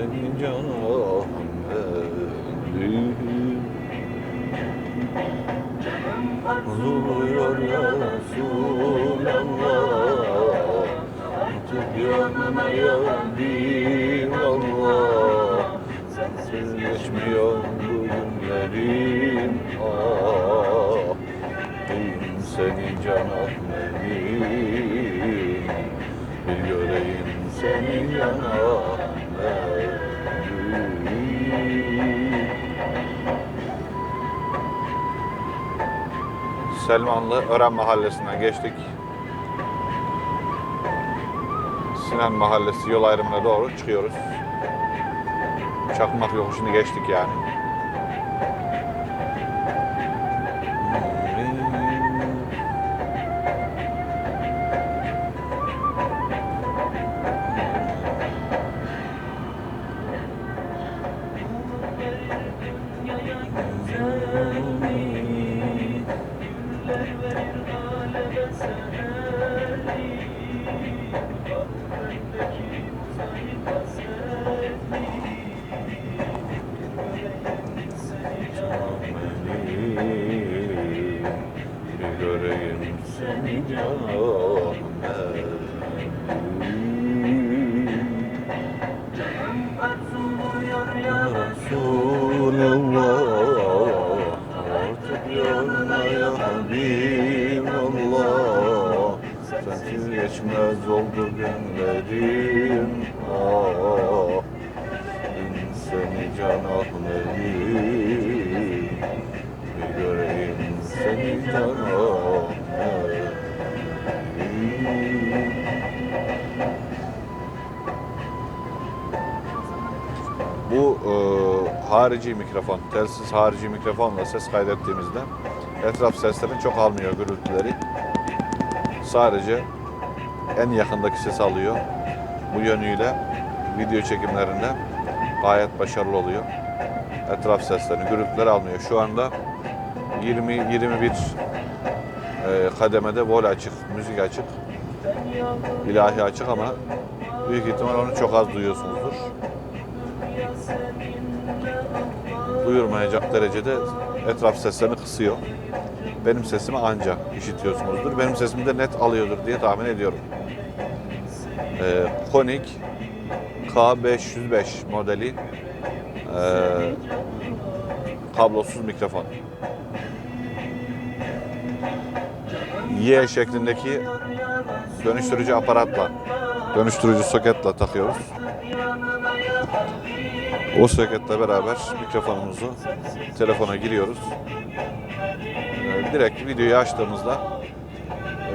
seni canım benim Huzur ya Resulallah. Yanına geldim Allah Sensiz geçmiyor bu günlerim Ah. Deyim seni can Ahmet'im Bir göreyim seni can Ahmet'im Selmanlı Ören Mahallesi'nden geçtik. Sinan Mahallesi yol ayrımına doğru çıkıyoruz. Çakmak yokuşunu geçtik yani. Geçmez oldu günlerim Ah seni can Ahmet'im Bir göreyim seni can Bu e, harici mikrofon, telsiz harici mikrofonla ses kaydettiğimizde etraf seslerini çok almıyor gürültüleri. Sadece en yakındaki ses alıyor. Bu yönüyle video çekimlerinde gayet başarılı oluyor. Etraf seslerini, gürültüleri almıyor. Şu anda 20-21 e, kademede vol açık, müzik açık, ilahi açık ama büyük ihtimal onu çok az duyuyorsunuzdur duyurmayacak derecede etraf seslerini kısıyor. Benim sesimi anca işitiyorsunuzdur. Benim sesimi de net alıyordur diye tahmin ediyorum. Ee, Konik K505 modeli ee, kablosuz mikrofon. Y şeklindeki dönüştürücü aparatla, dönüştürücü soketle takıyoruz. O soketle beraber mikrofonumuzu telefona giriyoruz. Ee, Direkt videoyu açtığımızda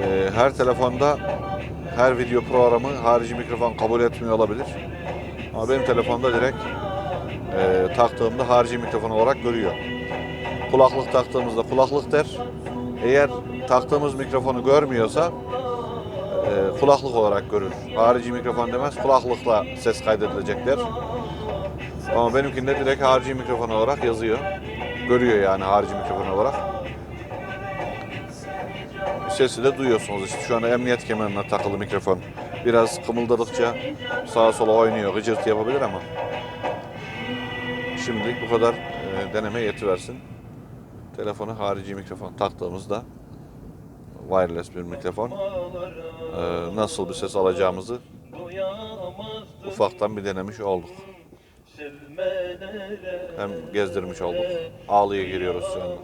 e, her telefonda her video programı harici mikrofon kabul etmiyor olabilir. Ama benim telefonda direkt e, taktığımda harici mikrofon olarak görüyor. Kulaklık taktığımızda kulaklık der. Eğer taktığımız mikrofonu görmüyorsa e, kulaklık olarak görür. Harici mikrofon demez, kulaklıkla ses kaydedilecek der. Ama benimkinde direkt harici mikrofon olarak yazıyor. Görüyor yani harici mikrofon olarak. Sesi de duyuyorsunuz işte şu anda emniyet kemerine takılı mikrofon. Biraz kımıldadıkça sağa sola oynuyor, gıcırtı yapabilir ama. Şimdilik bu kadar e, deneme yetiversin. Telefonu harici mikrofon taktığımızda wireless bir mikrofon. E, nasıl bir ses alacağımızı ufaktan bir denemiş olduk. Hem gezdirmiş olduk. Ağlıya giriyoruz şu anda.